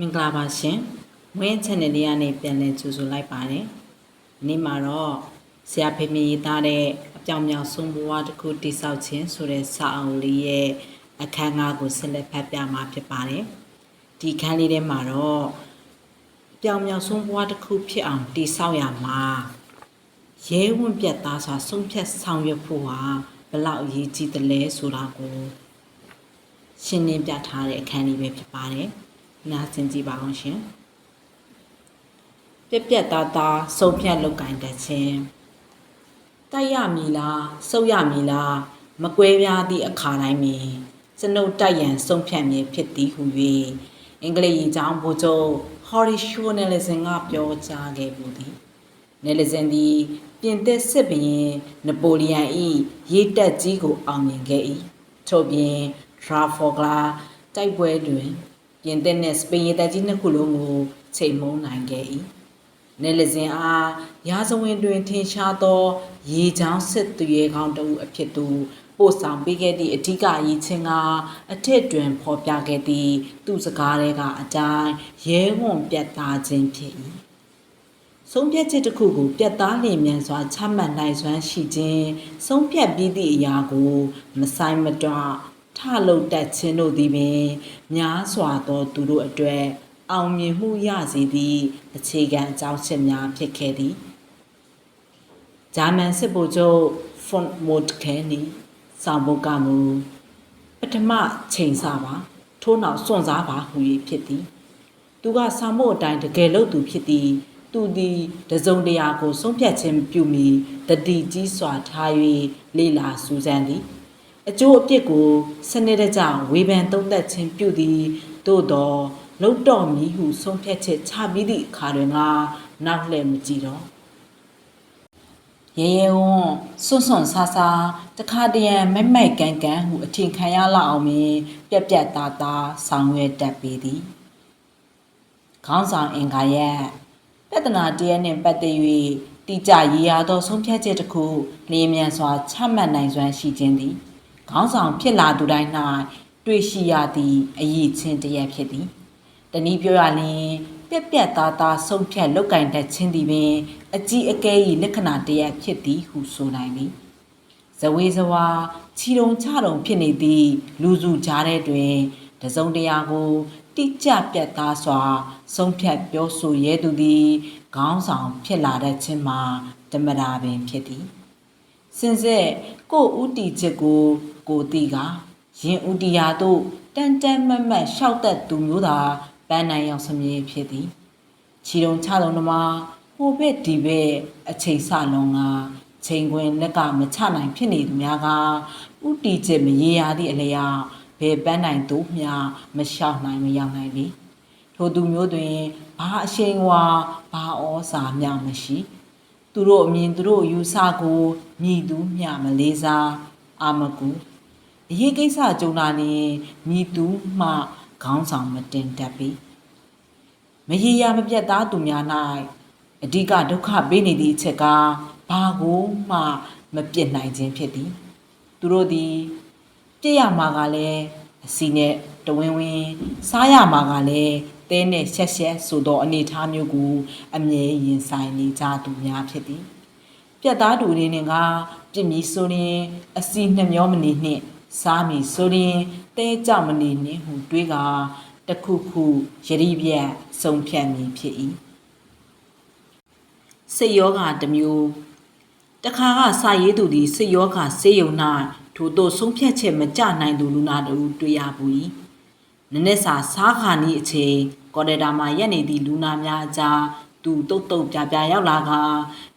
မင်္ဂလာပါရှင်ဝင်း channel လေးကနေပြန်လည်ကြိုဆိုလိုက်ပါတယ်ဒီနေ့မှာတော့ဆရာဖေမင်းရေးသားတဲ့အပြောင်မြောင်ဆုံးဘဝတစ်ခုတိဆောက်ခြင်းဆိုတဲ့စာအုပ်လေးရဲ့အခန်းငါးကိုဆက်လက်ဖတ်ပြမှာဖြစ်ပါတယ်ဒီခန်းလေးထဲမှာတော့အပြောင်မြောင်ဆုံးဘဝတစ်ခုဖြစ်အောင်တိဆောက်ရမှာရဲဝံ့ပြတ်သားစွာဆုံးဖြတ်ဆောင်ရွက်ဖို့ဟာဘယ်လောက်အရေးကြီးသလဲဆိုတာကိုရှင်းလင်းပြထားတဲ့အခန်းလေးပဲဖြစ်ပါတယ် နားဆင်ကြည့်ပါအောင်ရှင်ပြက်ပြက်သားသားဆုံးဖြတ်လုပ်ကင်တတ်ခြင်းတိုက်ရမည်လားစုပ်ရမည်လားမကွဲပြားသည့်အခါတိုင်းပင်ကျွန်ုပ်တိုက်ရန်ဆုံးဖြတ်မည်ဖြစ်သည်ဟု၍အင်္ဂလိပ်ရေးကျောင်းဗိုလ်ချုပ် Horatio Nelson ကပြောကြားခဲ့ပူသည်နယ်လစင်သည်ပြင်သစ်စစ်ဘရင်နပိုလီယန်၏ရေးတက်ကြီးကိုအောင်မြင်ခဲ့၏ထို့ပြင်ထရာဖော်ဂလာတိုက်ပွဲတွင် ပြင်သစ်နှင့်စပိန်ရေတပ်ကြီးနှစ်ခုလုံးကိုချိန်မုံနိုင်ခဲ့၏နယ်လစင်အားရာဇဝင်တွင်ထင်ရှားသော ရေချောင်းစစ်သူရဲကောင်းတဦးအဖြစ်သူပို့ဆောင်ပေးခဲ့သည့်အထူးအရေးချင်းကအထက်တွင်ဖော်ပြခဲ့သည့်သူစကားတွေကအတိုင်းရဲဝံ့ပြတ်သားခြင်းဖြစ်၏ဆုံးဖြတ်ချက်တစ်ခုကိုပြတ်သားလျင်မြန်စွာချမှတ်နိုင်စွမ်းရှိခြင်းဆုံးဖြတ်ပြီးသည့်အရာကို မဆိုင်မတော့ ထလုပ်တတ်ခြင်းတို့သည်ပင်များစွာသောသူတို့အတွက်အောင်မြင်မှုရစေသည့်အခြေခံအကြောင်းချက်များဖြစ်ခဲ့သည်ဂျာမန်စစ်ဗိုလ်ချုပ်ဖွန်မိုတ်ခဲနီဆောင်ဘုတ်ကမူပထမချိန်စားပါထိုးနောက်စွန့်စားပါဟူ၍ဖြစ်သည် သူကဆောင်မို့အတိုင်းတကယ်လို့သူဖြစ်သည်သူသည်တစုံတရာကိုဆုံးဖြတ်ခြင်းပြုမီတတိကြီးစွာထား၍လေလာစူးစမ်းသည် အကျိုးအပြစ်ကိုစနစ်တကျဝေဖန်သုံးသပ်ခြင်းပြုသည်သို့တော်လုတ်တော်မီဟုဆုံးဖြတ်ချက်ချပြီးသည့်အခါတွင်ကနောက်လှည့်မကြည့်တော့ရေရေဝွန်းစွန့်စွန့်ဆာဆာတခါတရံမိုက်မိုက်ကန်ကန်ဟုအထင်ခံရလောက်အောင်ပင်ပြက်ပြက်သားသားဆောင်ရွက်တတ်ပေသည်ခေါင်းဆောင်အင်္ဂါရက်ပြဿနာတရားနှင့်ပတ်သက်၍တိကျရည်ရသောဆုံးဖြတ်ချက်တစ်ခုလျင်မြန်စွာချမှတ်နိုင်စွမ်းရှိခြင်းသည် ခေါင်းဆောင်ဖြစ်လာသူတိုင်း၌တွေ့ရှိရသည့်အရေးချင်းတရက်ဖြစ်သည်တနည်းပြောရလျင်ပြက်ပြက်သားသားဆုံးဖြတ်လောက်ကင်တတ်ခြင်းသည်ပင်အကြီးအကဲ၏လက္ခဏာတရက်ဖြစ်သည်ဟုဆိုနိုင်သည်ဇဝေဇဝါခြီတုံချတုံဖြစ်နေသည့်လူစုကြားတဲ့တွင်တစုံတရာကိုတိကျပြတ်သားစွာ ဆုံးဖြတ်ပြောဆိုရဲသူသည်ခေါင်းဆောင်ဖြစ်လာတတ်ခြင်းမှာဓမ္မတာပင်ဖြစ်သည်စင်စစ်ကိုဥတီချက်ကို ကိုတီကရင်ဥတီယာတို့တန်တန်မတ်မတ်ရှောက်သက်သူမျိုးသာပန်းနိုင်ရောက်စမြဲဖြစ်သည်ခြီတုံချတုံဓမ္မဟိုဘက်ဒီဘက်အချိန်ဆလုံးကချိန်ခွင်လက်ကမချနိုင်ဖြစ်နေသူများကဥတီချက်မရေရသည့်အလျောက်ဘယ်ပန်းနိုင်တို့မျှမလျှောက်နိုင်မရောက်နိုင်လေထိုသူမျိုးတွင်ဘာအရှိန်ဝါဘာဩစာမျှမရှိသူတို့အမြင်သူတို့ယူဆကိုမြည်သူမျှမလေးစားအာမကူ အရေးကိစ္စကြုံလာနေမြည်သူမှခေါင်းဆောင်မတင်တတ်ပြီမရေရာမပြတ်သားသူများ၌အဓိကဒုက္ခပေးနေသည့်အချက်ကဘာကိုမှမပြစ်နိုင်ခြင်းဖြစ်သည် သူတို့သည်ပြစ်ရမှာကလည်းအစီနဲ့တဝင်းဝင်းစားရမှာကလည်းတဲနဲ့ရှက်ရှက်ဆိုသောအနေအထားမျိုးကိုအမြဲရင်ဆိုင်နေကြသူများဖြစ်သည် ပြတ်သားတူရင်းနဲ့ကပြစ်မီဆိုရင်အစီနှမျောမနေနှင့် စားမီဆိုရင်တဲကြောက်မနေနှင့်ဟုတွေးကတခုခုယရိပြတ်ဆုံးဖြတ်မည်ဖြစ်၏စိတ်ယောဂတစ်မျိုးတခါကစာရေးသူသည်စိတ်ယောဂဆေးရုံ၌ထို့သို့ဆုံးဖြတ်ချက်မကြနိုင်သူလူနာတို့တွေ့ရပူ၏နနစ်စာစားခါနီးအချိန်ကော်ဒေတာမှာရက်နေသည့်လူနာများအကြားသူတုတ်တုတ်ပြပြရောက်လာက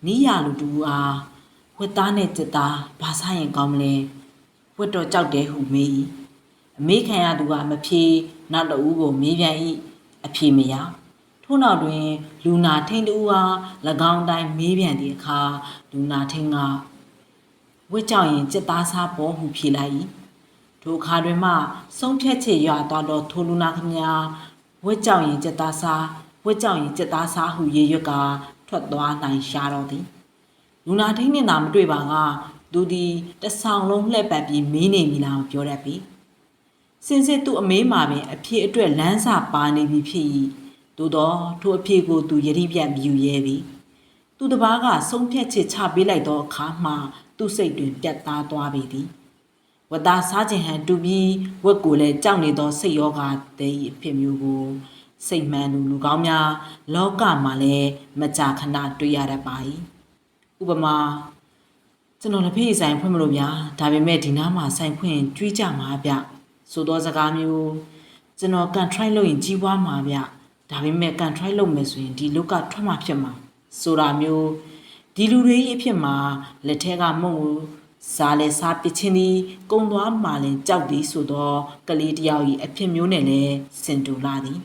နီးရလူတူအားဝက်သားနဲ့စစ်သားဘာစားရင်ကောင်းမလဲ ဝက်တော့ကြောက်တယ်ဟုမေး၏အမေးခံရသူကမဖြေနောက်တဦးကိုမေးပြန်၏အဖြေမရထို့နောက်တွင် လူနာထိန်တူအား၎င်းတိုင်းမေးပြန်သည့်အခါလူနာထိန်ကဝက်ကြောက်ရင်စစ်သားစားပေါ်ဟုဖြေလိုက်၏ထိုအခါတွင်မှဆုံးဖြတ်ချက်ရသွားသောထိုလူနာခမညာဝက်ကြောက်ရင်စစ်သားစားဝက်ကြောက်ရင်စစ်သားစားဟုရေရွက်ကထွက်သွားနိုင်ရှာတော့သည်လူနာထိန်နှင့်သာမတွေ့ပါက သူသည်တဆောင်လုံးလှည့်ပတ်ပြီးမင်းနေမိလားပြောတတ်ပြီစင်စစ်သူ့အမေးမှာပင်အဖေအတွက်လမ်းစာပါနေပြီဖြစ်၏သို့တော့ထိုအဖေကိုသူယတိပြတ်မြူရဲသည်သူတစ်ပါးကဆုံးဖြတ်ချက်ချပေးလိုက်သောအခါမှသူ့စိတ်တွင်ပြတ်သားသွားပေသည်ဝတ်သားစားခြင်းဟန်တူပြီးဝက်ကိုလည်းကြောက်နေသောစိတ်ရောဂါတဲ့၏အဖြစ်မျိုးကိုစိတ်မှန်သူလူကောင်းများ လောကမှာလည်းမကြာခဏတွေ့ရတတ်ပါ၏ဥပမာ ကျွန်တော်လက်ဖေးဆိုင်ဖွင့်မလို့ဗျာဒါပေမဲ့ဒီနားမှာဆိုင်ဖွင့်ကြွေးကြမှာဗျဆိုသောစကားမျိုးကျွန်တော်ကန်ထရိုက်လုပ်ရင်ကြီးပွားမှာဗျဒါပေမဲ့ကန်ထရိုက်လုပ်မယ်ဆိုရင်ဒီလုကထွက်မှာဖြစ်မှာဆိုတာမျိုးဒီလူတွေအဖြစ်မှာလက်ထက်ကမုံကိုစားလဲစားပစ်ချင်းသည်ကုံသွားမှလည်းကြောက်သည်ဆိုတော့ကလေးတယောက်၏အဖြစ်မျိုးနဲ့လည်းစင်တူလာသည်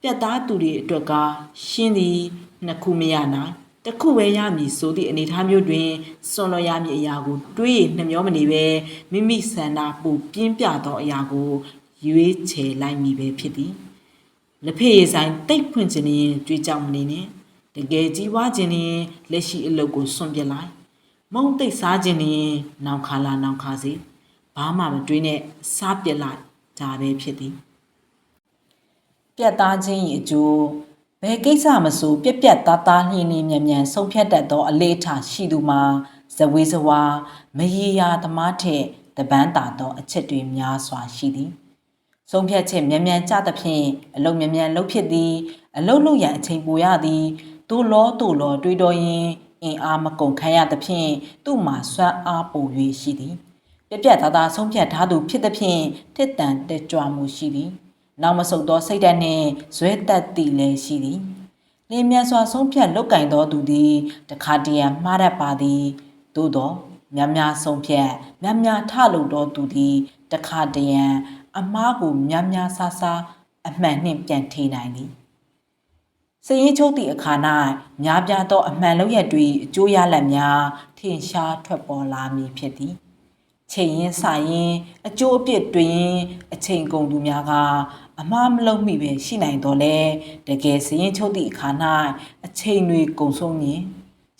ပြတ်သားသူတွေအတွက်ကရှင်းသည်နှစ်ခုမရနိုင် တစ်ခုပဲရမည်ဆိုသည့်အနေအထားမျိုးတွင်စွန့်လွတ်ရမည့်အရာကို တွေးရနှမျောမနေပဲမိမိဆန္ဒပူပြင်းပြသောအရာကိုရွေးချယ်လိုက်မည်ပဲဖြစ်သည်လက်ဖေးရည်ဆိုင်တိတ်ဖွင့်ခြင်းရင်ကြွေးကြောက်မနေနဲ့တကယ်ကြီးပွားခြင်းရင်လက်ရှိအလုပ်ကိုစွန့်ပစ်လိုက်မုံတိတ်စားခြင်းရင်နောင်ခါလာနောင်ခါစီဘာမှမတွေးနဲ့စားပစ်လိုက်ဒါပဲဖြစ်သည်ပြတ်သားခြင်း၏အကျိုး ဘယ်ကိစ္စမဆိုပြက်ပြက်သားသားနှင်းနှင်းမြန်မြန်ဆုံးဖြတ်တတ်သောအလေးထားရှိသူမှာဇဝေဇဝါမရေရာသမားထက်တပန်းတာသောအချက်တွေများစွာရှိသည်ဆုံးဖြတ်ချက်မြန်မြန်ကြသဖြင့်အလုံးမြန်မြန်လုပ်ဖြစ်သည်အလုံးလုံးရန်အချိန်ပိုရသည်တို့လောတို့လောတွေးတော်ရင်အင်အားမကုန်ခံရသဖြင့်သူ့မှာစွမ်းအားပို၍ရှိသည်ပြက်ပြက်သားသားဆုံးဖြတ်ထားသူဖြစ်သဖြင့်တစ်တန်တက်ကြွမှုရှိသည် နောက်မဆုတ်သောစိတ်ဓာတ်နှင့်ဇွဲတက်တည်လည်းရှိသည်လင်းမြန်စွာဆုံးဖြတ်လုတ်ကင်သောသူသည်တခါတရံမှားတတ်ပါသည်သို့သောများများဆုံးဖြတ်များများထလုပ်သောသူသည်တခါတရံအမားကိုများများဆဆအမှန်နှင့်ပြန်ထေနိုင်သည်စည်ရင်ချုပ်သည့်အခါ၌များပြားသောအမှန်လောက်ရတွေအကျိုးရလဒ်များထင်ရှားထွက်ပေါ်လာမည်ဖြစ်သည် ချိန်ရင်စရင်အကျိုးအပြစ်တွင်အချိန်ကုန်သူများကအမှားမလုံးမိပဲရှိနိုင်တော်လဲတကယ်စည်ရင်ချုပ်သည့်အခါ၌အချိန်တွေကုန်ဆုံးရင်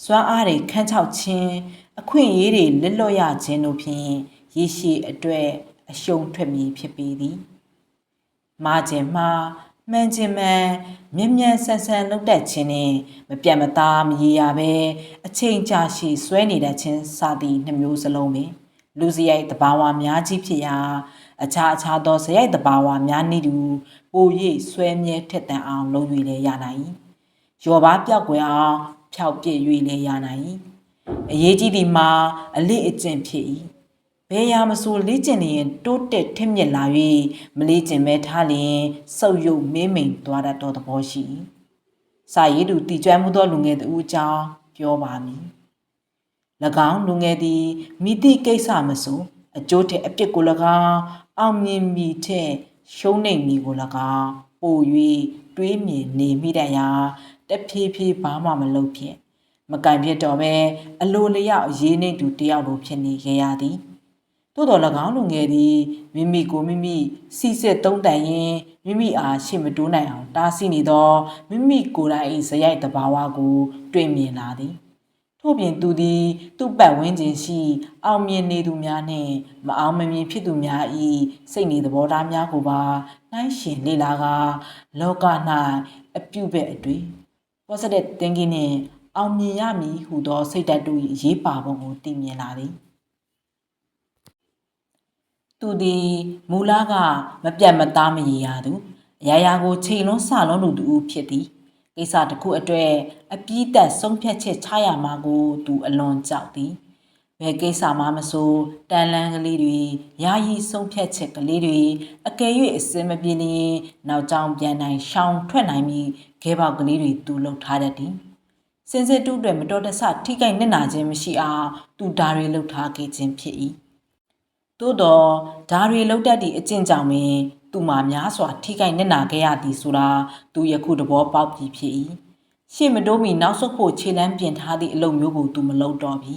စွမ်းအားတွေခန်းချောက်ခြင်းအခွင့်အရေးတွေလက်လွတ်ရခြင်းတို့ဖြင့်ရည်ရှိအတွက်အရှုံးထွက်မည်ဖြစ်ပေသည် မာခြင်းမှာမှန်ခြင်းမှန်မြ мян ဆန်ဆန်လောက်တတ်ခြင်းနဲ့မပြတ်မသားမရေရပဲအချိန်ကြာရှည်ဆွဲနေတတ်ခြင်းစသည်နှမျိုးစလုံးပင် လူစရိုက်တဘာဝများကြီးဖြစ်ရာအခြားအခြားသောစရိုက်တဘာဝများနည်းတူပို၍ဆွဲမြဲထက်သန်အောင်လုပ်၍လည်းရနိုင်၏ရောပါပြောက်ကွယ်အောင်ဖြောက်ပြည့်၍လည်းရနိုင်၏အရေးကြီးသည်မှာအလေးအကျင့်ဖြစ်၏ဘယ်ရာမဆိုလေ့ကျင့်နေရင်တိုးတက်ထက်မြက်လာ၍မလေ့ကျင့်မဲထားလျင်စုပ်ယုပ်မင်းမိန်သွားတတ်သောသဘောရှိ၏စာရေးသူတည်ကျွမ်းမှုသောလူငယ်သူအကြောင်းပြောပါမည်၎ င်းလူငယ်သည်မိသည့်ကိစ္စမဆိုအကျိုးထက်အပြစ်ကို၎င်းအောင်မြင်မိထက်ရှုံးနေမိကို၎င်းပို၍တွေးမြင်နေမိတတ်ရာတဖြည်းဖြည်းဘာမှမလုပ်ဖြင့်မကင်ဖြစ်တော့ပဲအလိုလျောက်ရေးနေသူတယောက်လိုဖြစ်နေခဲ့ရသည်သို့တော်၎င်းလူငယ်သည်မိမိကိုမိမိစီစစ်သုံးတန်ရင်မိမိအားရှေ့မတိုးနိုင်အောင်တားဆီးနေသောမိမိကိုယ်တိုင်၏ဇယိုက်တဘာဝကို တွေ့မြင်လာသည် ထို့ပြင်သူသည် သူ့ပတ်ဝန်းကျင်ရှိ အောင်မြင်နေသူများနှင့် မအောင်မမြင်ဖြစ်သူများ၏စိတ်နေသဘောထားများကိုပါနှိုင်းယှဉ်လေ့လာကလောက၌အပြုဘက်အတွေ့ positive thinking နှင့်အောင်မြင်ရမည်ဟုသောစိတ်ဓာတ်တို့၏အရေးပါပုံကိုသိမြင်လာသည်သူသည်မူလကမပြတ်မသားမရေရသူအရာရာကိုချိန်လုံးစလုံးလူသူဖြစ်သည် ကိစ္စတစ်ခုအတွက်အပြည့်သက်ဆုံးဖြတ်ချက်ချရမှာကို သူအလွန်ကြောက်သည်ဘယ်ကိစ္စမှမဆိုတန်လန်းကလေးတွေယာယီဆုံးဖြတ်ချက်ကလေးတွေအကယ်၍အစင်မပြေလျင်နောက်ကြောင်ပြန်နိုင်ရှောင်ထွက်နိုင်ပြီးခဲပေါက်ကလေးတွေသူလှုပ်ထားတတ်သည်စင်စစ်တူးတွေမတော်တဆထိခိုက်နစ်နာခြင်းမရှိအောင်သူဓာတွေလှုပ်ထားခဲ့ခြင်းဖြစ်၏သို့တော့ဓာတွေလှုပ်တတ်သည့်အကျင့်ကြောင့်ပင် သူမှာများစွာထိခိုက်နစ်နာခဲ့ရသည်ဆိုတာသူယခုသဘောပေါက်ပြီးဖြစ်၏ရှေ့မတိုးမီနောက်ဆုတ်ဖို့ခြေလမ်းပြင်ထားသည့်အလုပ်မျိုးကိုသူမလုပ်တော့ပြီ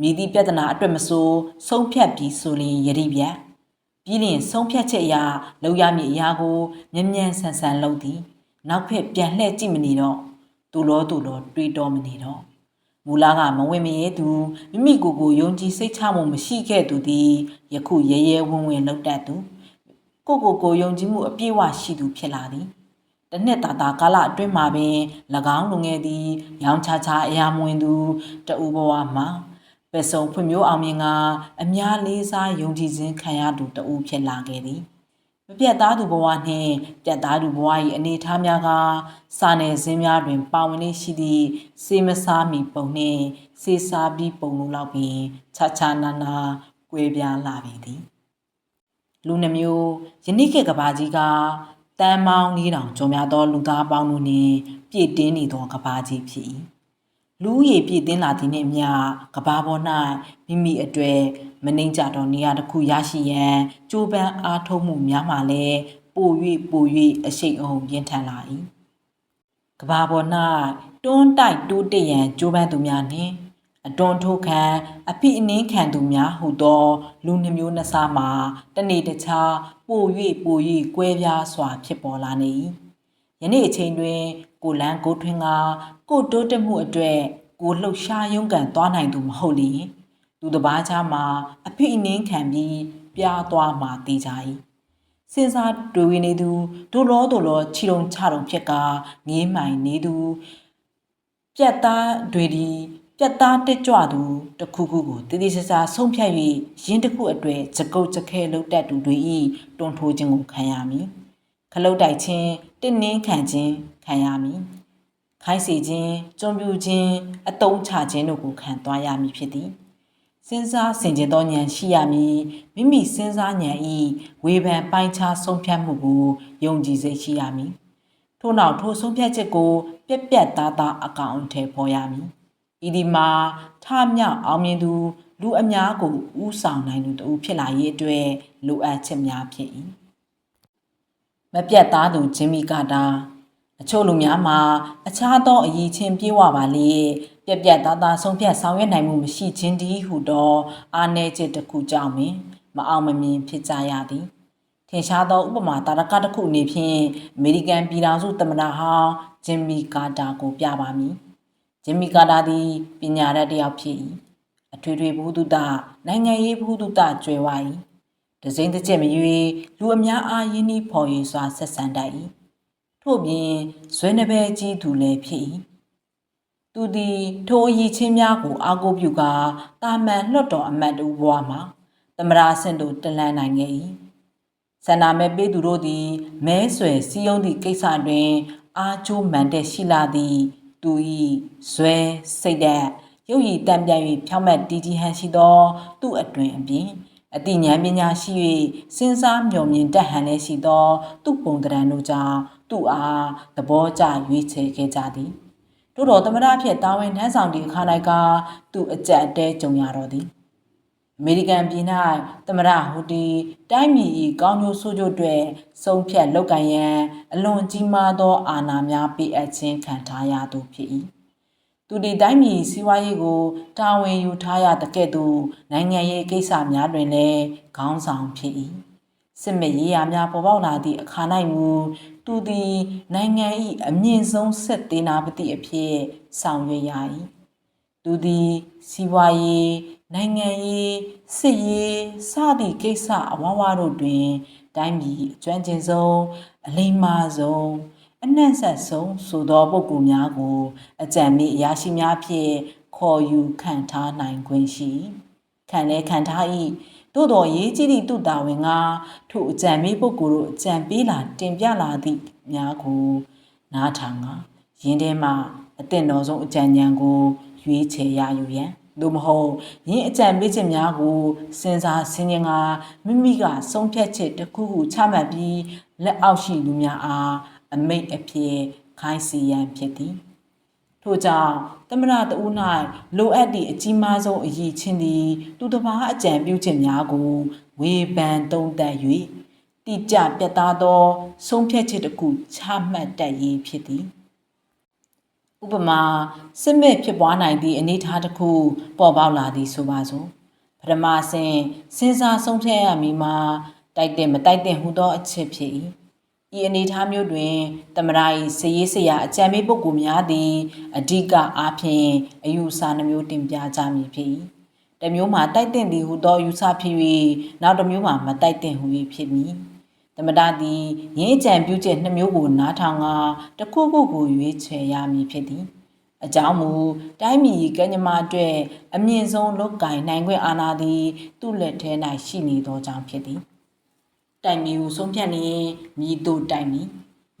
မြည်သည့်ပြဿနာအတွက်မဆိုဆုံးဖြတ်ပြီးဆိုရင်ယတိပြတ်ပြီးရင်ဆုံးဖြတ်ချက်အရာလောက်ရမည့်အရာကိုမြ мян ဆန်ဆန်လုပ်သည်နောက်ဖက်ပြန်လှည့်ကြည့်မနေတော့သူလောသူလောတွေးတော်မနေတော့မူလကမဝင်မရဲသူမိမိကိုယ်ကိုယုံကြည်စိတ်ချမှုမရှိခဲ့သူသည်ယခုရဲရဲဝံ့ဝံ့လောက်တတ်သူ ကိုကိုကိုယုံကြည်မှုအပြည့်အဝရှိသူဖြစ်လာသည်တနှစ်တာတာကာလအတွင်းမှာပင်၎င်းလူငယ်သည် ရောင်ချာချာအရာမဝင်သူတအူဘဝမှာပက်စုံဖွံ့ဖြိုးအောင်မြင်ကအများလေးစားယုံကြည်ခြင်းခံရသူတအူဖြစ်လာခဲ့သည်မပြတ်သားသူဘဝနှင့်ပြတ်သားသူဘဝ၏အနေအထားများကစာနယ်ဇင်းများတွင် ပါဝင်နေရှိသည့်စေမစားမီပုံနှင့်စေစားပြီးပုံလိုလောက်ပင်ခြားခြားနာနာကွဲပြားလာပြီသည် လူနှမျိုးယနေ့ခေတ်ကဘာကြီးကတန်မောင်းလေးတောင်ကျော်များသောလူသားပေါင်းတို့နှင့်ပြည့်တင်းနေသောကဘာကြီးဖြစ်၏လူဦးရေပြည့်တင်းလာသည့်နှင့်မျှကဘာပေါ်၌မိမိအတွေ့မနှိမ့်ကြတော့နေရာတစ်ခုရရှိရန်ကြိုးပမ်းအားထုတ်မှုများမှလည်းပို၍ပို၍အရှိန်အဟုန်ပြင်းထန်လာ၏ကဘာပေါ်၌တွန်းတိုက်တိုးတက်ရန်ကြိုးပမ်းသူများနှင့် အတွန်းထိုးခံအဖိအနှင်းခံသူများဟုသော လူနှမျိုးနှစ်စားမှာတနေ့တခြားပို၍ပို၍ကွဲပြားစွာ ဖြစ်ပေါ်လာနေ၏ယနေ့အချိန်တွင် ကိုလန်းကိုထွင်းကကိုတိုးတက်မှုအတွေ့ကိုလှုပ်ရှားရုန်းကန်သွားနိုင်သူမဟုတ်လျင်သူတစ်ပါးချာမှာအဖိအနှင်းခံပြီးပြားသွားမှတည်ကြ၏စဉ်းစားတွေးဝေနေသူဒိုလောဒိုလောခြီတုံချတုံဖြစ်ကငေးမှိုင်နေသူပြက်သားတွေဒီ ပြက်သားတက်ကြွသူတစ်ခုခုကိုတည်တည်ဆာဆာဆုံးဖြတ်၍ရင်းတစ်ခုအတွေ့စကုတ်စခဲလုတ်တက်သူတွေဤတွန်းထိုးခြင်းကိုခံရမည်ခလုတ်တိုက်ခြင်းတင်းနှင်းခံခြင်းခံရမည်ခိုင်းစီခြင်းကြုံပြူခြင်းအတုံးချခြင်းတို့ကိုခံသွားရမည်ဖြစ်သည်စဉ်းစားဆင်ခြင်သောဉာဏ်ရှိရမည်မိမိစဉ်းစားဉာဏ်ဤဝေဖန်ပိုင်းခြားဆုံးဖြတ်မှုကိုယုံကြည်စိတ်ရှိရမည်ထို့နောက်ထိုဆုံးဖြတ်ချက်ကို ပြက်ပြက်သားသားအကောင်အထည်ဖော်ရမည် ဤဒီမှာထမြောက်အောင်မြင်သူ လူအများကိုဥဆောင်နိုင်သူတူဖြစ်လာရေးအတွက်လိုအပ်ချက်များဖြစ်၏မပြတ်သားသူဂျင်မီကာတာအချို့လူများမှာအခြားသောအည်ချင်းပြေးဝပါလေပြက်ပြက်သားသားဆုံးဖြတ်ဆောင်ရွက်နိုင်မှုမရှိခြင်းတည်းဟုသောအာဏာချက်တစ်ခုကြောင့်ပင်မအောင်မမြင်ဖြစ်ကြရသည်ထင်ရှားသောဥပမာတာရကတစ်ခုအနေဖြင့်အမေရိကန်ပြည်ထောင်စုသမ္မတဟောင်းဂျင်မီကာတာကိုပြပါမည် ဂျင်မီကာတာသည်ပညာတတ်တစ်ယောက်ဖြစ်၏အထွေထွေဘုဒ္ဓတနိုင်ငံရေးဘုဒ္ဓတကျွယ်ဝ၏ဒစိမ့်တစ်ချက်မရွေလူအများအားယင်းဤဖော်ရစွာဆက်ဆံတတ်၏ထို့ပြင်ဇွဲနှပဲကြီးသူလည်းဖြစ်၏သူသည်ထိုအည်ချင်းများကိုအားကိုးပြုကာတာမန်လွတ်တော်အမတ်တို့ဘဝမှာသမရာဆင့်တို့တလန်းနိုင်ခဲ့၏ဆန္ဒမဲပေးသူတို့သည်မဲဆွယ်စီယုံသည့်ကိစ္စတွင် အားကျိုးမှန်တဲ့ရှိလာသည် သူ၏ဇွဲစိတ်ဓာတ်ရုပ်ရည်တံပြန်၍ဖြောင်းမတ်တီတီဟန်ရှိသော သူ့အတွင်အပြင်အတိညာပညာရှိ၍စဉ်းစားမျှော်မြင်တတ်ဟန်လည်းရှိသော သူ့ပုံတရံတို့ကြောင့်သူ့အားသဘောကျရွေးချယ်ခဲ့ကြသည်တို့တော်သမရဖြစ်တာဝန်ထမ်းဆောင်သည့်အခါ၌ကသူ့အကြက်အတဲကြုံရတော်သည် အမေရိကန်ပြည်၌သမရဟူတီတိုင်းပြည်၏ကောင်းကျိုးဆိုးကျိုးတွေဆုံးဖြတ်လုပ်ကိုင်ရန်အလွန်ကြီးမားသောအာဏာများပေးအပ်ခြင်းခံထားရသူဖြစ်၏သူဒီတိုင်းပြည်စီးပွားရေးကိုတာဝန်ယူထားရတဲ့ကဲ့သို့နိုင်ငံရေးကိစ္စများတွင်လည်းခေါင်းဆောင်ဖြစ်၏စစ်မဲ့ရေးရာများပေါ်ပေါက်လာသည့်အခါ၌မူသူသည်နိုင်ငံ၏အမြင့်ဆုံးဆက်သေးနာပတိအဖြစ်ဆောင်ရွက်ရ၏သူသည်စီးပွားရေး နိုင်ငံရေးစစ်ရေးစသည့်ကိစ္စအဝဝတို့တွင် တိုင်းပြည်အကျွမ်းကျင်ဆုံးအလိမ္မာဆုံးအနှံ့ဆက်ဆုံးဆိုသောပုဂ္ဂိုလ်များကို အကြံမိအရာရှိများဖြင့်ခေါ်ယူခံထားနိုင်ခွင့်ရှိခံလဲခံထား၏သို့တော်ရေးကြီးသည့်သူတာဝန်ကထို့အကြံမိပုဂ္ဂိုလ်တို့အကြံပေးလာတင်ပြလာသည့်များကိုနားထောင်ကရင်းထဲမှအသင့်တော်ဆုံးအကြံဉာဏ်ကိုရွေးချယ်ရယူရန် သို့မဟုတ်ယင်းအကြံပေးချက်များကိုစဉ်းစားဆင်ခြင်ကမိမိကဆုံးဖြတ်ချက်တစ်ခုခုချမှတ်ပြီးလက်အောက်ရှိလူများအားအမိတ်အဖြစ်ခိုင်းစီရန်ဖြစ်သည်ထို့ကြောင့်သမရတဦး၌လိုအပ်သည့်အကြီးမားဆုံးအရေးချင်းသည် သူတစ်ပါးအကြံပြုချက်များကိုဝေဖန်သုံးသပ်၍တိကျပြတ်သားသော ဆုံးဖြတ်ချက်တစ်ခုချမှတ်တတ်ရေးဖြစ်သည် ဥပမာစစ်မဲ့ဖြစ်ပွားနိုင်သည့်အနေအထားတစ်ခုပေါ်ပေါက်လာသည်ဆိုပါစို့ပထမဆင့်စဉ်းစားဆုံးဖြတ်ရမည်မှာတိုက်တဲ့မတိုက်တဲ့ဟူသောအချက်ဖြစ်၏ဤအနေအထားမျိုးတွင်တမရာ၏စည်ရေးစရာအကြံပေးပုဂ္ဂိုလ်များသည်အဓိကအားဖြင့်အယူဆနှမျိုးတင်ပြကြမည်ဖြစ်၏တစ်မျိုးမှာတိုက်တဲ့သည်ဟူသောယူဆဖြစ်၍နောက်တစ်မျိုးမှာမတိုက်တဲ့ဟူ၍ဖြစ်မည် သမဒသည်ရင်းကြံပြုချက်နှမျိုးကိုနားထောင်ကတစ်ခုခုကိုရွေးချယ်ရမည်ဖြစ်သည်အကြောင်းမူတိုင်းပြည်ကညမအတွက်အမြင့်ဆုံးလုတ်ကင်နိုင်ခွင့်အာဏာသည် သူ့လက်ထဲ၌ရှိနေသောကြောင့်ဖြစ်သည်တိုင်မီကိုဆုံးဖြတ်နေရင်မြည်တို့တိုင်မီ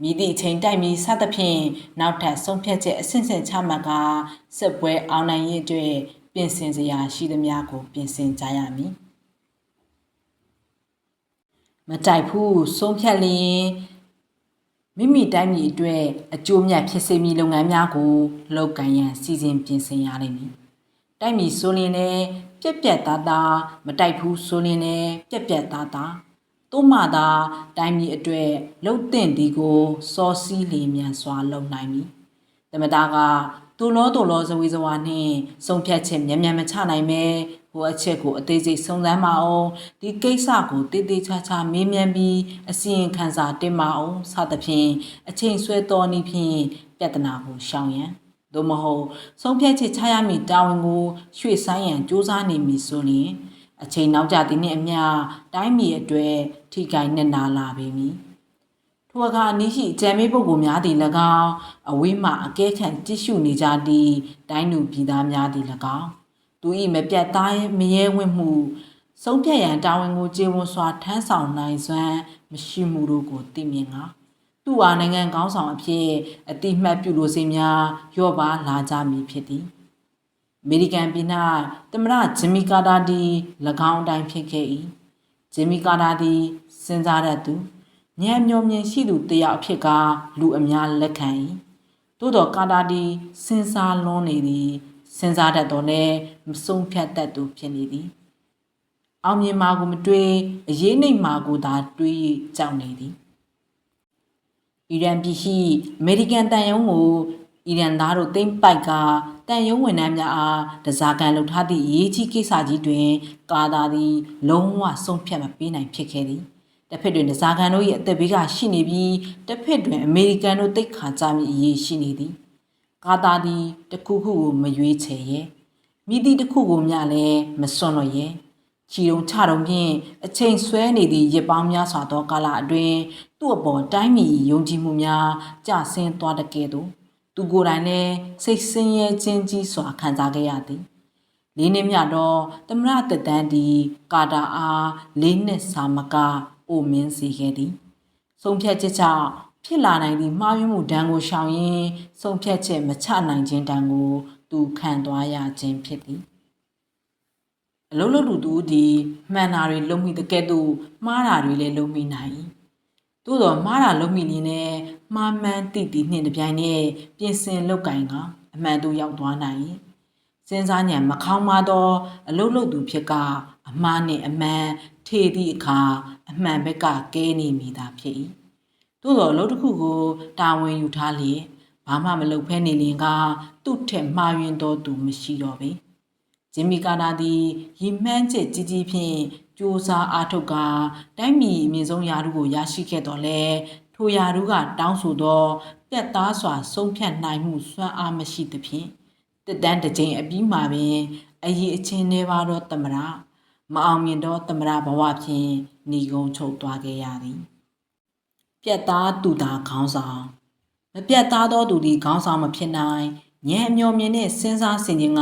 မြည်သည့်အချိန်တိုင်မီစသဖြင့်နောက်ထပ်ဆုံးဖြတ်ချက်အဆင့်ဆင့်ချမှတ်ကစစ်ပွဲအောင်နိုင်ရေးအတွက်ပြင်ဆင်စရာရှိသမျှကိုပြင်ဆင်ကြရမည် မတိုက်ဘူးဆုံးဖြတ်လျင်မိမိတိုင်းပြည်အတွက်အကျိုးမြတ်ဖြစ်စေမည်လုပ်ငန်းများကိုလုပ်ကိုင်ရန်စီစဉ်ပြင်ဆင်ရလိမ့်မည်။တိုက်မည်ဆိုရင်လည်းပြက်ပြက်သားသားမတိုက်ဘူးဆိုရင်လည်းပြက်ပြက်သားသားသို့မှသာတိုင်းပြည်အတွက်လှုပ်တဲ့ဒီကိုစောစီးလီမြန်စွာလုပ်နိုင်မည်။တမတာကတူလောတူလောဇဝေဇဝါနှင့်ဆုံးဖြတ်ချက်မြန်မြန်မချနိုင်ပဲ ဟိုအချက်ကိုအသေးစိတ်စုံစမ်းမအောင်ဒီကိစ္စကိုတည်တည်ချာချာမေးမြန်းပြီးအစီရင်ခံစာတင်မအောင်စသဖြင့်အချိန်ဆွဲတော်နေဖြင့်ပြဿနာကိုရှောင်ရန်သို့မဟုတ်ဆုံးဖြတ်ချက်ချရမည့်တာဝန်ကိုရွှေ့ဆိုင်းရန်စ조사နေမည်ဆိုရင်အချိန်နောက်ကျသည်နှင့်အမျှတိုင်းပြည်အတွက်ထိခိုက်နစ်နာလာပေမည်ထိုအခါအနည်းရှိအကြံပေးပုဂ္ဂိုလ်များသည်၎င်းအဝေးမှအကဲခတ်ကြည့်ရှုနေကြသည့်တိုင်းသူပြည်သားများသည်၎င်း သူ၏မပြတ်သားမရဲဝင့်မှုဆုံးဖြတ်ရန်တာဝန်ကိုကျေဝန်စွာထမ်းဆောင်နိုင်စွမ်းမရှိမှုတို့ကိုသိမြင်ကားသူ့အားနိုင်ငံကောင်းဆောင်အဖြစ်အတိမတ်ပြုလိုစိတ်များရော့ပါလာကြမည်ဖြစ်သည်အမေရိကန်ပြည်၌သမရဂျင်မီကာတာဒီ၎င်းအတိုင်းဖြစ်ခဲ့၏ဂျင်မီကာတာသည်စဉ်းစားတတ်သူဉာဏ်မျောမြင်ရှိသူတယောက်အဖြစ်ကလူအများလက်ခံ၏သို့တော်ကာတာဒီစဉ်းစားလွန်နေသည် စဉ်းစားတတ်တော်လဲမဆုံးဖြတ်တတ်သူဖြစ်နေသည်အောင်မြင်မှာကိုမတွေးအရေးနှိမ်မှာကိုသာတွေးကြောက်နေသည်အီရန်ပြည်ရှိအမေရိကန်တန်ယုံကိုအီရန်သားတို့သိမ့်ပိုက်ကတန်ယုံဝန်ထမ်းများအားတစားကန်လုပ်ထားသည့်အရေးကြီးကိစ္စကြီးတွင်ကာသာသည်လုံးဝဆုံးဖြတ်မပေးနိုင်ဖြစ်ခဲ့သည်တစ်ဖက်တွင်တစားကန်တို့၏အသက်ဘေးကရှိနေပြီးတစ်ဖက်တွင်အမေရိကန်တို့တိတ်ခါကြမည့်အရေးရှိနေသည် ကာသာသည်တခုခုကိုမရွေးချယ်ရဲ့မိသည့်တခုကိုမျှလည်းမစွန့်လို့ရဲ့ချီတုံချတုံဖြင့်အချိန်ဆွဲနေသည့်ရစ်ပေါင်းများစွာသောကာလအတွင်းသူ့အပေါ်တိုင်းပြည်ယုံကြည်မှုများကျဆင်းသွားတဲ့ကဲ့သို့သူကိုယ်တိုင်လည်းစိတ်ဆင်းရဲခြင်းကြီးစွာခံစားခဲ့ရသည်လေးနှစ်မြတော့သမရတတန်းဒီကာတာအားလေးနှစ်စာမကအိုမင်းစီခဲ့သည်ဆုံးဖြတ်ချက်ကြောင့် ဖြစ်လာနိုင်သည့်မှားယွင်းမှုဒဏ်ကိုရှောင်ရင်းဆုံးဖြတ်ချက်မချနိုင်ခြင်းဒဏ်ကိုသူခံသွားရခြင်းဖြစ်သည်အလုံးလုံးတူတူဒီမှန်တာတွေလုံးမိတဲ့ကဲ့သို့မှားတာတွေလည်းလုံးမိနိုင်သို့တော့မှားတာလုံးမိနေနဲ့မှားမှန်းတိတိနှင့်တပြိုင်နက်ပြင်ဆင်လောက်ကင်ကအမှန်တူရောက်သွားနိုင်စဉ်းစားဉာဏ်မခေါင်းမသော အလုံးလုံးသူဖြစ်ကအမှားနှင့်အမှန်ထေသည့်အခါအမှန်ဘက်ကကဲနေမိတာဖြစ်၏ သို့တော့အလုပ်တစ်ခုကိုတာဝန်ယူထားလျက်ဘာမှမလုပ်ဖဲနေလင်ကသူ့ထက်မှားယွင်းသောသူမရှိတော့ပေဂျင်မီကာနာသည်ရီမှန်းချက်ကြီးကြီးဖြင့်စူးစမ်းအားထုတ်ကတိုင်းပြည်အမြင့်ဆုံးယာရုကိုရရှိခဲ့တော်လဲထိုယာရုကတောင်းဆိုသောပြတ်သားစွာဆုံးဖြတ်နိုင်မှုစွမ်းအားမရှိသဖြင့်တက်တန်းတစ်ကြိမ်အပြီးမှာပင်အရေးအချင်းတွေပါတော့တမရမအောင်မြင်တော့တမရဘဝဖြင့်ဏီကုံချုပ်သွားခဲ့ရသည် ပြတ်သားသူသာခေါင်းဆောင်မပြတ်သားသောသူသည်ခေါင်းဆောင်မဖြစ်နိုင်ဉာဏ်အမျော်မြင်နဲ့စဉ်းစားဆင်ခြင်က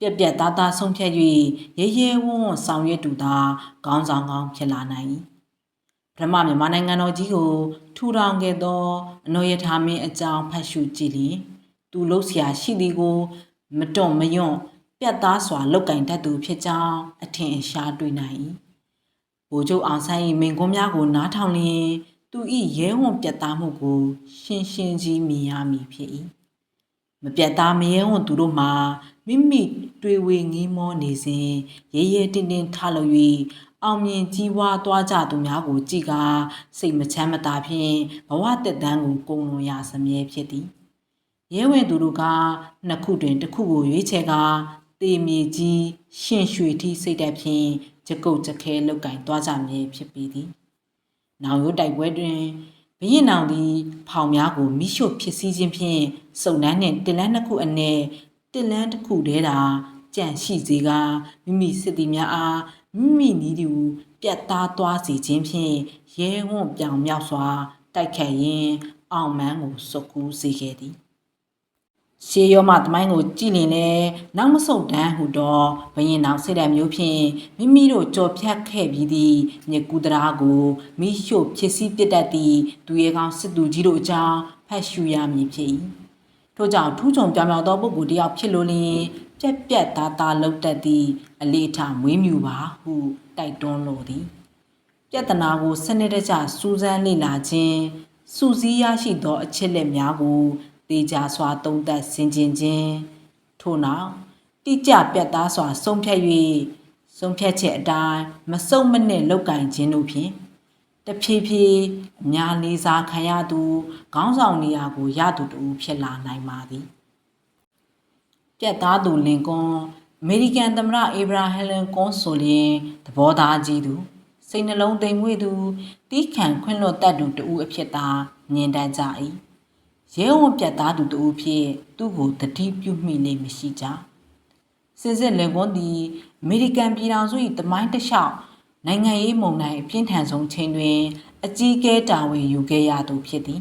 ပြက်ပြက်သားသားဆုံးဖြတ်၍ရဲရဲဝံ့ဝံ့ဆောင်ရွက်တူသာခေါင်းဆောင်ကောင်းဖြစ်လာနိုင်၏ပထမမြန်မာနိုင်ငံတော်ကြီးကိုထူထောင်ခဲ့သောအနောယထာမင်းအကြောင်းဖတ်ရှုကြည့်လျင်သူလှုပ်ရှားရှိသည်ကို မတွန့်မယွန့်ပြတ်သားစွာလောက်ကင်တတ်သူဖြစ်ကြောင်းအထင်အရှားတွေ့နိုင်၏ဗိုလ်ချုပ်အောင်ဆန်း၏မိန့်ခွန်းများကိုနားထောင်လျင် သူ၏ရဲဝံ့ပြတ်သားမှုကို ရှင်းရှင်းကြီးမြင်ရမည်ဖြစ်၏မပြတ်သားမရဲဝံ့သူတို့မှာမိမိတွေ့ဝေငေးမောနေစဉ်ရဲရဲတင်းတင်းထလို့၍အောင်မြင်ကြီးဝါသွားကြသူများကိုကြည်ကာစိတ်မချမ်းမသာဖြင့်ဘဝတက်တန်းကိုကုံလွန်ရစမြဲဖြစ်သည်ရဲဝင်သူတို့ကနှစ်ခုတွင်တစ်ခုကိုရွေးချယ်ကာတေမီကြီးရှင်ရွှေထီးစိတ်တက်ဖြင့်ကြကုတ်ကြခဲလောက်ကင်သွားကြမည်ဖြစ်ပေသည်။ နောင်ရိုးတိုက်ပွဲတွင်ဘရင်နောင်သည် ဖောင်များကိုမိရှို့ဖြစ်စည်းခြင်းဖြင့်စုံနှန်းနှင့်တင်လန်းနှစ်ခုအနည်းတင်လန်းတစ်ခုတည်းသာကြန့်ရှိစေကမိမိစစ်သည်များအားမိမိနီးသူပြတ်သားသွားစေခြင်းဖြင့်ရဲဝံ့ပြောင်မြောက်စွာတိုက်ခတ်ရင်းအောင်မန်းကိုစုပ်ကူးစေခဲ့သည် ရှေးရောမသမိုင်းကိုကြည်လင်လဲနောက်မဆုတ်တန်းဟူသောဘရင်တော်စိတ်ဓာတ်မျိုးဖြင့်မိမိတို့ကြော်ဖြတ်ခဲ့ပြီးသည့်မြကူတရာကိုမိရှို့ဖြစ်စည်းပစ်တတ်သည့်သူရဲကောင်းစစ်သူကြီးတို့အကြောင်းဖတ်ရှုရမည်ဖြစ်၏ထို့ကြောင့်ထူးချွန်ပြောင်ပြောင်သောပုဂ္ဂိုလ်တစ်ယောက်ဖြစ်လို့လျင်ပြက်ပြက်သားသားလှုပ်တတ်သည့်အလေးထားမွေးမြူပါဟုတိုက်တွန်းလိုသည်ပြဿနာကိုစနစ်တကျစူးစမ်းလေ့လာခြင်းစူးစီးရရှိသောအချက်လက်များကို သေချာစွာသုံးသပ်ဆင်ခြင်ခြင်းထို့နောက်တိကျပြတ်သားစွာဆုံးဖြတ်၍ဆုံးဖြတ်ချက်အတိုင်းမစုံမနစ်လောက်ကင်ခြင်းတို့ဖြင့်တဖြည်းဖြည်းအများလေးစားခံရသူခေါင်းဆောင်နေရာကိုရသူတူဖြစ်လာနိုင်ပါသည်ပြတ်သားသူလင်ကွန်အမေရိကန်သမ္မတအေဗရာဟမ်လင်ကွန်ဆိုလျင်သဘောသားကြီးသူစိတ်နှလုံးသိမ်မွေ့သူတီးခံခွင့်လွတ်တတ်သူတူအဖြစ်သာမြင်တတ်ကြ၏ ရဲဝံပြတ်သားသူတူအဖြစ်သူ့ကိုတတိပြုမိလေမရှိကြစင်စစ်လင်ကွန်သည်အမေရိကန်ပြည်ထောင်စု၏တမိုင်းတစ်လျှောက်နိုင်ငံရေးမုန်တိုင်းအပြင်းထန်ဆုံးချိန်တွင် အကြီးအကဲတာဝန်ယူခဲ့ရသူဖြစ်သည်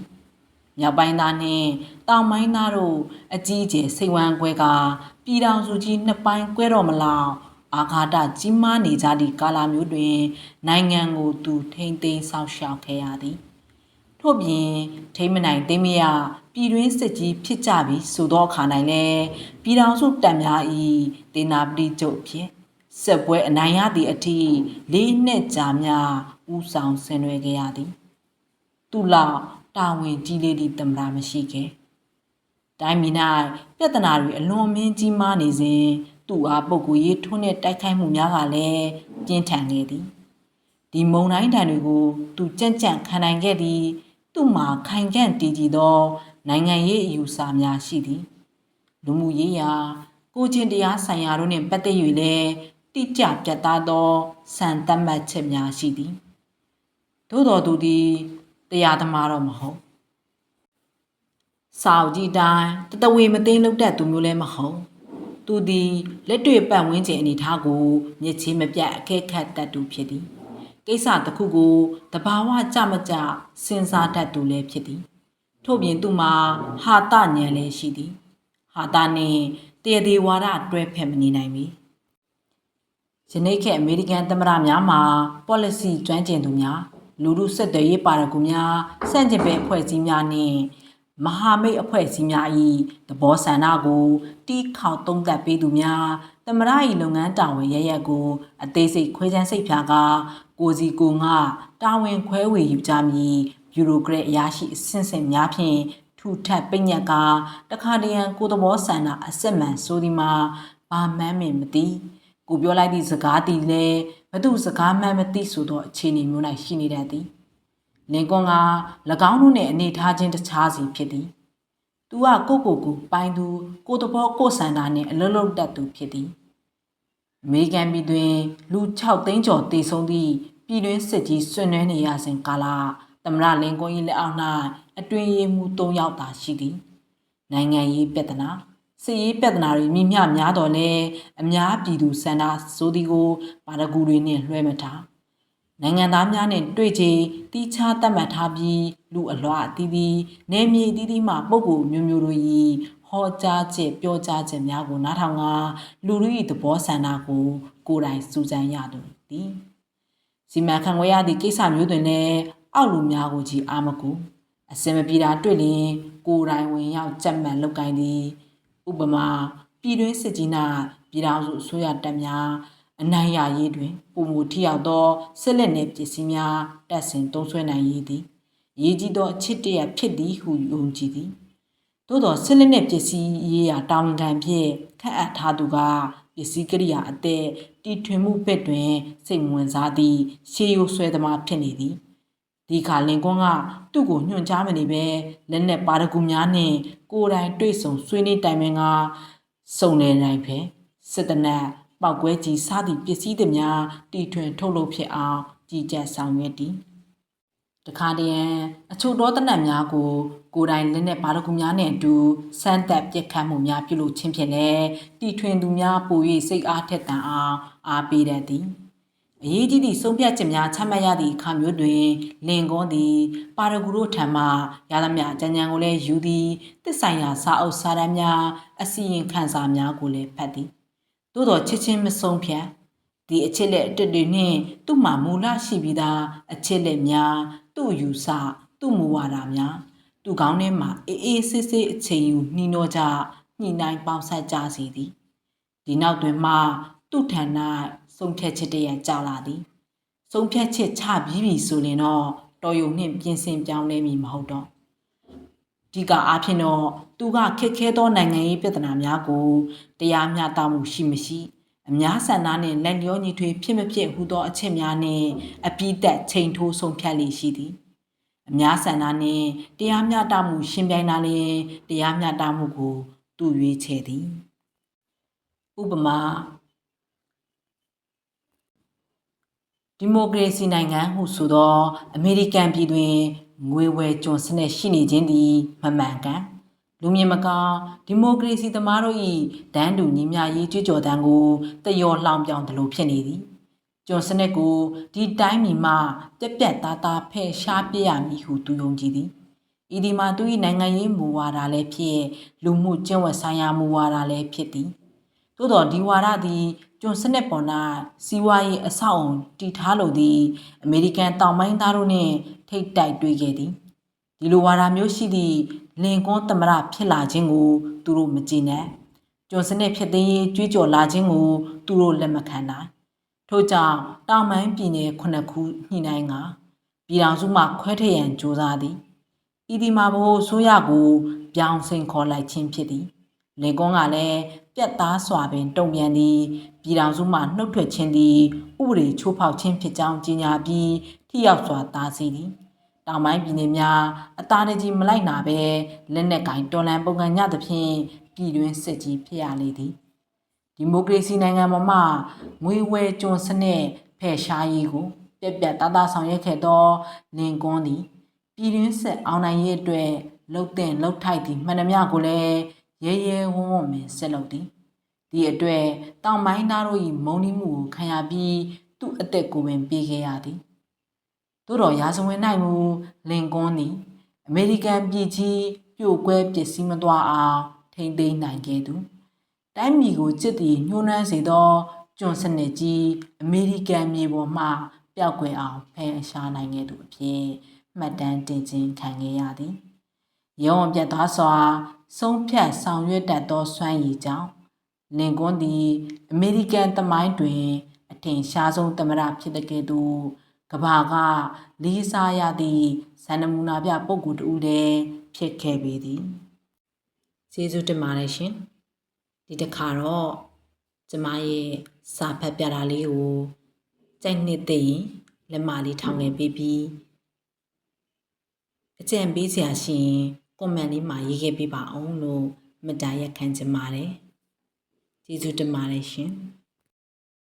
မြောက်ပိုင်းသားနှင့်တောင်ပိုင်းသားတို့အကြီးအကျယ်စိတ်ဝမ်းကွဲကပြည်တော်စုကြီးနှစ်ပိုင်းကွဲတော့မလောက်အာဃာတကြီးမားနေကြသည့်ကာလမျိုးတွင် နိုင်ငံကိုသူထိမ့်သိမ်းဆောင်ရှောက်ခဲ့ရသည် ထို့ပြင်ထိမ့်မနိုင်သိမ့်မရပြည်တွင်းစစ်ကြီးဖြစ်ကြပြီဆိုသောအခါ၌လည်းပြည်တော်စုတပ်များ၏ဒေနာပတိကျုပ်ဖြစ်စစ်ပွဲအနိုင်ရသည့်အထိလေးနှစ်ကြာမြဦးဆောင်ဆင်နွှဲခဲ့ရသည်သူလောက်တာဝန်ကြီးလေးဒီသမ္မာမရှိခဲ့တိုင်းပြည်၌ပြဿနာတွေအလွန်မင်းကြီးမားနေစဉ်သူ့အားပုဂ္ဂိုလ်ရေးထွန်းတဲ့တိုက်ခိုက်မှုများကလည်းပြင်းထန်ခဲ့သည်ဒီမုံတိုင်းတန်တွေကိုသူကြံ့ကြံ့ခံနိုင်ခဲ့သည် သူ့မှာခိုင်ခန့်တည်ကြည်သော နိုင်ငံရေးအယူဆများရှိသည်လူမှုရေးရာကိုချင်းတရားဆိုင်ရာတို့နှင့်ပတ်သက်၍လည်းတိကျပြတ်သားသောစံတတ်မှတ်ချက်များရှိသည်သို့တော်သူသည်တရားသမားတော့မဟုတ်စာအုပ်ကြီးတိုင်းတတဝေမသိမ်းလုပ်တတ်သူမျိုးလည်းမဟုတ်သူသည်လက်တွေ့ပတ်ဝန်းကျင်အနေထားကိုမျက်ခြေမပြတ်အကဲခတ်တတ်သူဖြစ်သည် ကိစ္စတစ်ခုကိုတဘာဝကြမကြစဉ်းစားတတ်သူလည်းဖြစ်သည် ထို့ပြင်သူမှာဟာတဉာဏ်လည်းရှိသည် ဟာတနှင့်တရသေးဝါဒတွဲဖက်မနေနိုင်ပြီယနေ့ခေတ်အမေရိကန်သမ္မတများမှာ policy ကျွမ်းကျင်သူများလူမှုဆက်သွယ်ရေးပါရဂူများစန့်ကျင်ဘက်အဖွဲ့အစည်းများနှင့်မဟာမိတ်အဖွဲ့အစည်းများ၏သဘောဆန္ဒကိုတီးခေါက်သုံးသပ်ပေးသူများ သမရ၏လုပ်ငန်းတာဝန်ရရက်ကိုအသေးစိတ်ခွဲခြမ်းစိတ်ဖြာကကိုစီကိုငါတာဝန်ခွဲဝေယူကြမည်ဗျူရိုကရက်အရာရှိအဆင့်ဆင့်များဖြင့်ထူထပ်ပိညက်ကတခါတရံကိုသဘောဆန္ဒအစစ်မှန်ဆိုဒီမှာဘာမှန်းမင်မသိကိုပြောလိုက်သည့်စကားတည်လဲဘသူစကားမှန်းမသိဆိုသောအခြေအနေမျိုး၌ရှိနေတတ်သည်လင်ကွန်က၎င်းတို့နှင့်အနေထားချင်းတခြားစီဖြစ်သည်။ သူကကိုကိုကိုပိုင်သူကိုတဘောကိုစန္ဒာနှင့်အလုံးလုံးတတ်သူဖြစ်သည်။အမေရိကန်ပြည်တွင် လူ6သိန်းကျော်တေဆုံးသည့်ပြည်တွင်းစစ်ကြီးဆွနွှဲနေရစဉ်ကာလ သမရလင်ကွန်၏လက်အောက်၌အတွင်ရေးမှု၃ယောက်သာရှိသည်။နိုင်ငံရေးပြဿနာ စစ်ရေးပြဿနာတွေမြင့်မြများတော်လဲအများပြည်သူစန္ဒာစိုးဒီကိုပါရဂူတွေနှင့် လွှဲမထား။ နိုင်ငံသားများနဲ့တွေ့ချေတီးခြားသတ်မှတ်ထားပြီးလူအလွှာအသီးသီးနေမြေအသီးသီးမှပုဂ္ဂိုလ်မျိုးမျိုးတို့၏ဟောကြားချက်ပြောကြားချက်များကိုနားထောင်ကလူလူ၏သဘောဆန္ဒကိုကိုယ်တိုင်စူးစမ်းရသူသည်စီမံခန့်ခွဲရသည့်ကိစ္စမျိုးတွင်လည်းအောက်လူများကိုကြည်အာမကူအစင်မပြေတာတွေ့လျင်ကိုယ်တိုင်ဝင်ရောက်ကြက်မှန်လုပ်ကိုင်းသည်ဥပမာပြည်တွင်းစစ်ကြီးနာပြည်ထောင်စုအစိုးရတပ်များ အနိုင်ရရေးတွင်ပုံမူထိရောက်သောဆက်လက်နှင့်ပစ္စည်းများတပ်ဆင်သုံးစွဲနိုင်ရေးသည်ရေးကြီးသောအချစ်တရဖြစ်သည်ဟုယုံကြည်သည်သို့သောဆက်လက်နှင့်ပစ္စည်းရေးရာတောင်းခံဖြင့်ခန့်အပ်ထားသူကပစ္စည်းကရိယာအသက်တီထွင်မှုဘက်တွင် စိတ်ဝင်စားသည့်ရှေးရိုးဆွဲသမားဖြစ်နေသည်ဒီခါလင်ကွန်းကသူ့ကိုညွှန်ကြားမနေပဲလက်နဲ့ပါရဂူများနှင့်ကိုယ်တိုင်တွေ့ဆုံဆွေးနွေးတိုင်ပင်ကစုံနေနိုင်ဖဲစစ်တနတ် ပောက်ကွဲကြီးစသည့်ပစ္စည်းတွေများတီထွင်ထုတ်လုပ်ဖြစ်အောင်ကြီးကြပ်ဆောင်ရွက်သည်တခါတည်းအချို့သောတနတ်များကို ကိုယ်တိုင်လက်နဲ့ဘာတကူများနဲ့အတူစမ်းသက်ပြက်ခတ်မှုများပြုလုပ်ခြင်းဖြင့်လည်းတီထွင်သူများပို၍စိတ်အားထက်သန်အောင်အားပေးတတ်သည်အအရေးကြီးသည့်ဆုံးဖြတ်ချက်များချမှတ်ရသည့်အခါမျိုးတွင်လင်ကွန်းသည် ပါရဂူတို့ထံမှရသမျှကြံကြံကိုလည်းယူသည်တစ္ဆိုင်ရာစာအုပ်စာတမ်းများအစီရင်ခံစာများကိုလည်းဖတ်သည် သို့သောချစ်ချင်းမဆုံးဖြတ်ဒီအချစ်လက်အတစ်တွေနှင့်သူ့မှာမူလရှိပြီးသားအချစ်လက်များသူ့ယူဆသူ့မူဝါဒများသူ့ကောင်းထဲမှာအေးအေးဆေးဆေးအချိန်ယူနှီးနှောကြညှိနှိုင်းပေါင်းဆက်ကြစီသည်ဒီနောက်တွင်မှသူ့ထံ၌ဆုံးဖြတ်ချက်တရံကြာလာသည်ဆုံးဖြတ်ချက်ချပြီးပြီဆိုရင်တော့တော်ယုံနှင့်ပြင်ဆင်ပြောင်းလဲမည်မဟုတ်တော့ ဒီကအားဖြင့်တော့သူကခက်ခဲသောနိုင်ငံရေးပြဿနာများကိုတရားမျှတမှုရှိမရှိအများဆန္ဒနှင့်လက်လျောညီထွေဖြစ်မဖြစ်ဟူသောအချက်များနှင့်အပိသက်ချိန်ထိုးဆုံးဖြတ်လေရှိသည်အများဆန္ဒနှင့်တရားမျှတမှုရှင်ပြိုင်တာလျင်တရားမျှတမှုကိုသူရွေးချယ်သည်ဥပမာဒီမိုကရေစီနိုင်ငံဟုဆိုသော အမေရိကန်ပြည်တွင် ငွေဝယ်ကျွန်စနစ်ရှိနေခြင်းသည်မမှန်ကန်လူမြင်မကောင်းဒီမိုကရေစီသမားတို့၏ဒန်းတူညီမျှရေးကြွကြော်တန်းကိုတယောလှောင်ပြောင်သလိုဖြစ်နေသည်ကျွန်စနစ်ကိုဒီတိုင်းပြည်မှာပြက်ပြက်သားသားဖယ်ရှားပြရမည်ဟုသူယုံကြည်သည်ဤဒီမှာသူ၏နိုင်ငံရေးမူဝါဒလည်းဖြစ်လူမှုကျင့်ဝတ်ဆိုင်ရာမူဝါဒလည်းဖြစ်သည် သို့သောဒီဝါဒသည်ကျွန်စနစ်ပေါ်၌စီးပွားရေးအဆောက်အုံတည်ထားလိုသည့်အမေရိကန်တောင်ပိုင်းသားတို့နှင့်ထိတ်တိုက်တွေ့ခဲ့သည်ဒီလိုဝါဒမျိုးရှိသည့်လင်ကွန်းသမရဖြစ်လာခြင်းကို သူတို့မကြည်နပ်ကျွန်စနစ်ဖြစ်သိရေးကြွေးကြော်လာခြင်းကို သူတို့လက်မခံနိုင်ထို့ကြောင့်တောင်ပိုင်းပြည်နယ်ခုနှစ်ခုညှိနှိုင်းကပြည်တော်စုမှခွဲထွက်ရန်ကြိုးစားသည်ဤဒီမှာဘို့ဆိုရကို ပြောင်းစင်ခေါ်လိုက်ခြင်းဖြစ်သည် လင်ကွန်းကလည်းပြက်သားစွာပင်တုံပြန်သည်ပြည်တော်စုမှနှုတ်ထွက်ခြင်းသည်ဥပဒေချိုးဖောက်ခြင်းဖြစ်ကြောင်းကြေညာပြီးထိရောက်စွာသားစီသည်တောင်ပိုင်းပြည်နယ်များအသားတကြီးမလိုက်နာပဲလက်နက်ကင်တော်လန်ပုံကံညသဖြင့်ပြည်တွင်းစစ်ကြီးဖြစ်ရလေသည်ဒီမိုကရေစီနိုင်ငံပေါ်မှာငွေဝဲကျွန်းစနစ်ဖယ်ရှားရေးကိုပြက်ပြက်သားသားဆောင်ရွက်ခဲ့သောလင်ကွန်းသည်ပြည်တွင်းစစ်အောင်နိုင်ရေးအတွက်လှုပ်တဲ့လှုပ်ထိုက်သည့်မှန်သမျှကိုလည်း ရဲရဲဝံ့ဝံ့ပင်ဆက်လုပ်သည်ဒီအတွက်တောင်ပိုင်းသားတို့၏မုံနှီးမှုကိုခံရပြီးသူ့အသက်ကိုပင်ပေးခဲ့ရသည်သို့တော်ရာဇဝင်၌မူလင်ကွန်းသည်အမေရိကန်ပြည်ကြီးပြိုကွဲပစ္စည်းမသွားအောင်ထိမ့်သိမ်းနိုင်ခဲ့သူတိုင်းပြည်ကိုจิตတည်ညှိုးနှွမ်းစေသောကျွန်စနစ်ကြီးအမေရိကန်မြေပေါ်မှပျောက်ကွယ်အောင်ဖယ်ရှားနိုင်ခဲ့သူအဖြစ်မှတ်တမ်းတင်ခြင်းခံခဲ့ရသည်။ ရုံးပြတ်သားစွာ ဆုံးဖြတ်ဆောင်ရွက်တတ်သောစွမ်းရည်ကြောင့်လင်ကွန်းသည်အမေရိကန်သမိုင်းတွင် အထင်ရှားဆုံးသမ္မတဖြစ်တဲ့ကဲ့သို့ကဘာကလေးစားရသည့်ဇန်နမူနာပြပုဂ္ဂိုလ်တူလည်းဖြစ်ခဲ့ပေသည်။ကျေးဇူးတင်ပါတယ်ရှင်။ဒီတစ်ခါတော့ကျမရဲ့စာဖတ်ပြတာလေးကိုကြိုက်နှစ်သိရင်လက်မလေးထောင်ငယ်ပေးပြီးအကြံပေးစရာရှိရင် ကွန်မန့်လေးမှာရေးခဲ့ပေးပါအောင်လို့မေတ္တာရက်ခံချင်ပါတယ်ကျေးဇူးတင်ပါတယ်ရှင်။